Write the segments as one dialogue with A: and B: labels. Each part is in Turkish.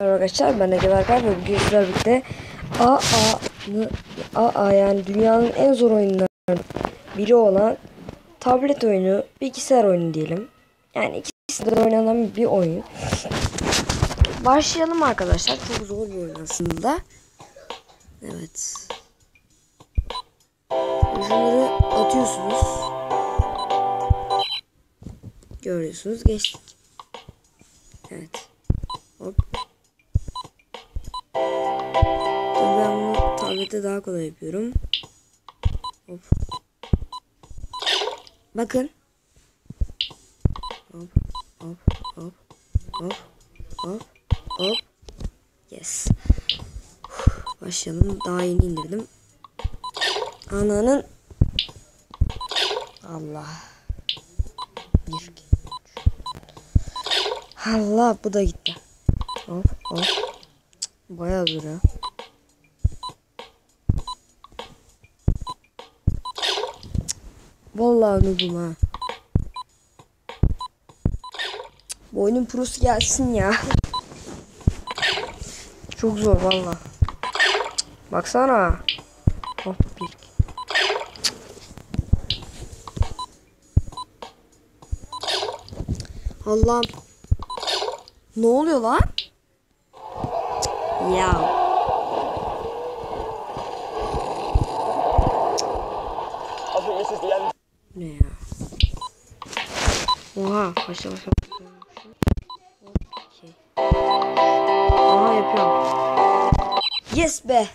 A: Arkadaşlar ben Ege Berkay ve bugün sizlerle birlikte AA'nı AA yani dünyanın en zor oyunlarından biri olan tablet oyunu, bilgisayar oyunu diyelim. Yani ikisi de oynanan bir oyun. Başlayalım arkadaşlar. Çok zor bir oyun aslında. Evet. Şunları atıyorsunuz. Görüyorsunuz geçtik. Evet. Hop. Tablette daha kolay yapıyorum. Hop. Bakın. Hop hop hop hop hop hop. Yes. Başlayalım. Daha yeni indirdim. Ananın Allah. Bir. Allah bu da gitti. Hop hop. Bayağı zor ya. Vallahi noobum ha. Bu oyunun prosu gelsin ya. Çok zor valla. Baksana. Hop bir. Allah'ım. Ne oluyor lan? Ya. Ne ya? Oha. Okey. Aha yapıyorum. Yes be.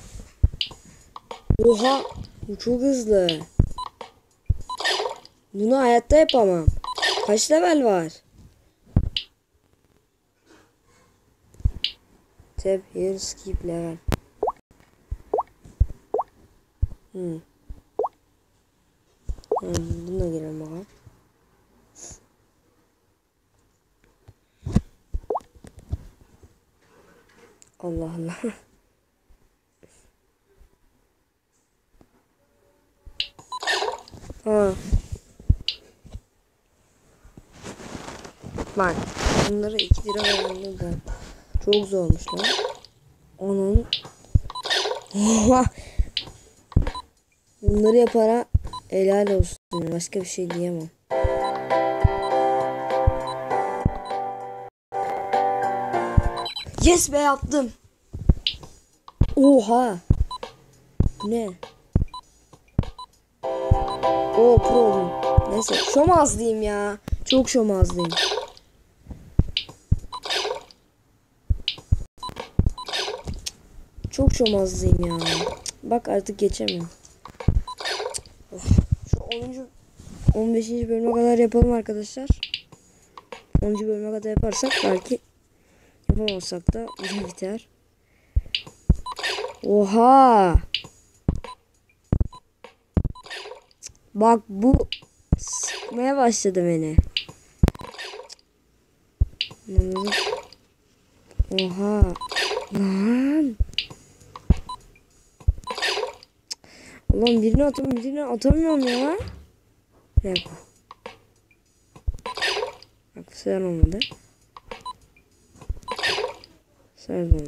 A: Oha. Bu çok hızlı. Bunu hayatta yapamam. Kaç level var? Tab here skip level. Hmm. Hmm, bununla girelim bakalım. Allah Allah. ha. Bak. Bunları iki lira verdim ben. Çok zormuş lan. Onun. Bunları yapara helal olsun. Başka bir şey diyemem. Yes be yaptım. Oha. Ne? O pro oldum. Neyse şomazlıyım ya. Çok şomazlıyım. Çok şomazlıyım ya. Bak artık geçemiyorum. Of. Şu 10. 15. bölüme kadar yapalım arkadaşlar. 10. bölüme kadar yaparsak belki yapamazsak da biter. Oha! Bak bu sıkmaya başladı beni. Anladın? Oha. Lan. Ulan birini atamıyorum, birini atamıyorum ya. Dakika. Bak bu sefer olmadı. Sefer olmadı.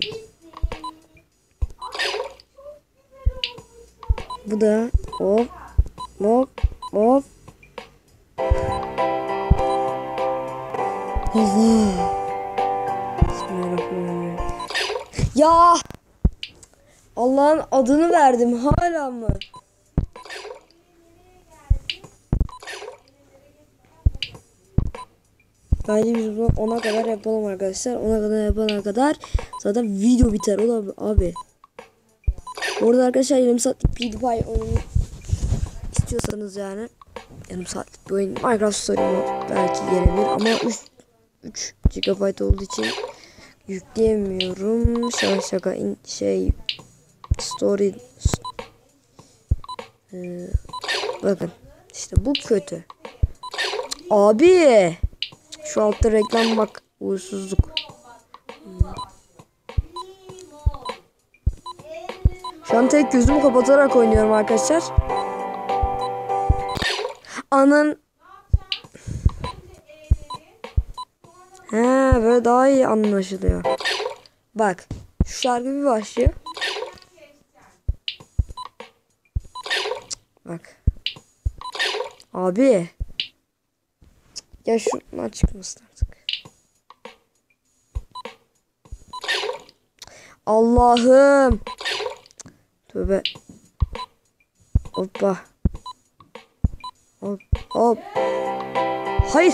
A: Bu da hop hop hop. Allah. Ya. Allah'ın adını verdim hala mı? Bence biz bunu 10'a kadar yapalım arkadaşlar. 10'a kadar yapana kadar zaten video biter. O da abi. Bu arada arkadaşlar yarım saatlik PewDiePie oyunu istiyorsanız yani yarım saatlik bir oyun Minecraft Mode belki gelebilir ama 3 3 GB olduğu için yükleyemiyorum. Şaka şaka in, şey story Ee, bakın işte bu kötü. Abi şu altta reklam bak uğursuzluk. Şu an tek gözümü kapatarak oynuyorum arkadaşlar. Anın He böyle daha iyi anlaşılıyor. Bak. Şu şarkı bir başlıyor. Bak. Abi. Ya şundan çıkmasın artık. Allah'ım. Tövbe. Hoppa. Hop hop. Hayır.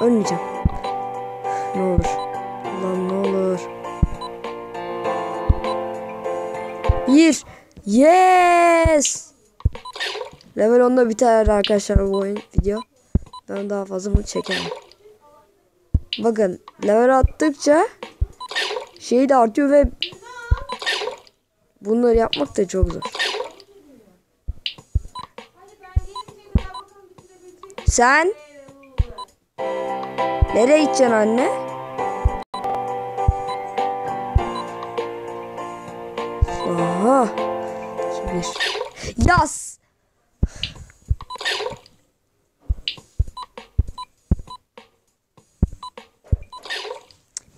A: Ölmeyeceğim. Ne olur. Lan ne olur. Bir. Yes. Level 10'da biter arkadaşlar bu oyun video. Ben daha fazla bunu çekemem. Bakın level attıkça şey de artıyor ve bunları yapmak da çok zor. Sen nereye gideceksin anne? Aha. Yaz.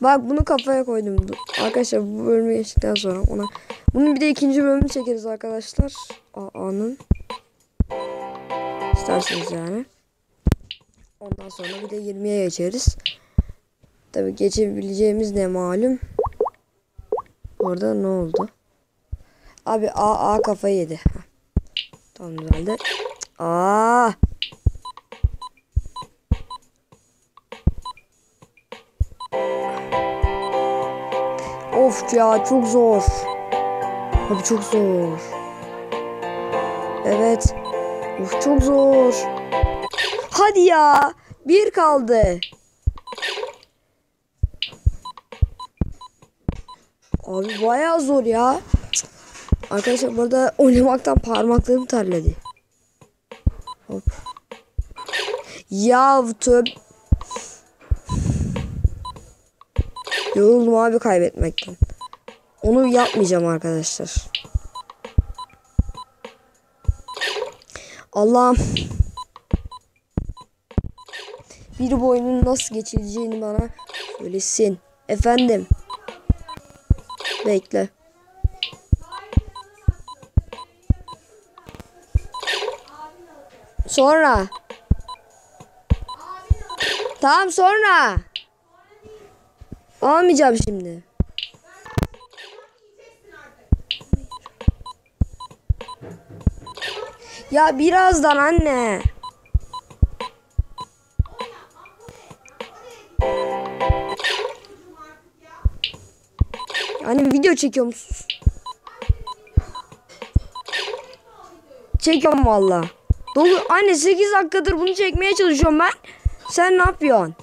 A: Bak bunu kafaya koydum. Arkadaşlar bu bölümü geçtikten sonra ona bunun bir de ikinci bölümünü çekeriz arkadaşlar. A'nın. İsterseniz yani. Ondan sonra bir de 20'ye geçeriz. Tabi geçebileceğimiz ne malum. Orada ne oldu? Abi A A kafayı yedi. Tamam düzeldi. Aa. Of ya çok zor. Abi çok zor. Evet. Of çok zor. Hadi ya. Bir kaldı. Abi bayağı zor ya. Arkadaşlar burada oynamaktan parmaklarım terledi. Hop. Ya tövbe. Yoruldum abi kaybetmekten. Onu yapmayacağım arkadaşlar. Allah'ım. Bir bu nasıl geçileceğini bana söylesin. Efendim. Bekle. Sonra. Tamam sonra. Almayacağım şimdi. Ya birazdan anne. Yani video çekiyor musun? Çekiyorum valla. Anne 8 dakikadır bunu çekmeye çalışıyorum ben. Sen ne yapıyorsun?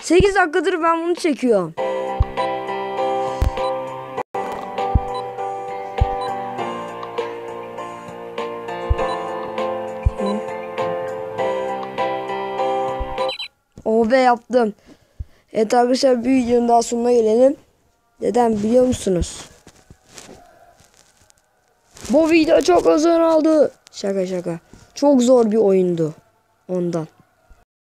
A: 8 dakikadır ben bunu çekiyorum. Oh be yaptım. Evet arkadaşlar bir videonun daha sonuna gelelim. Neden biliyor musunuz? Bu video çok uzun oldu. Şaka şaka. Çok zor bir oyundu. Ondan.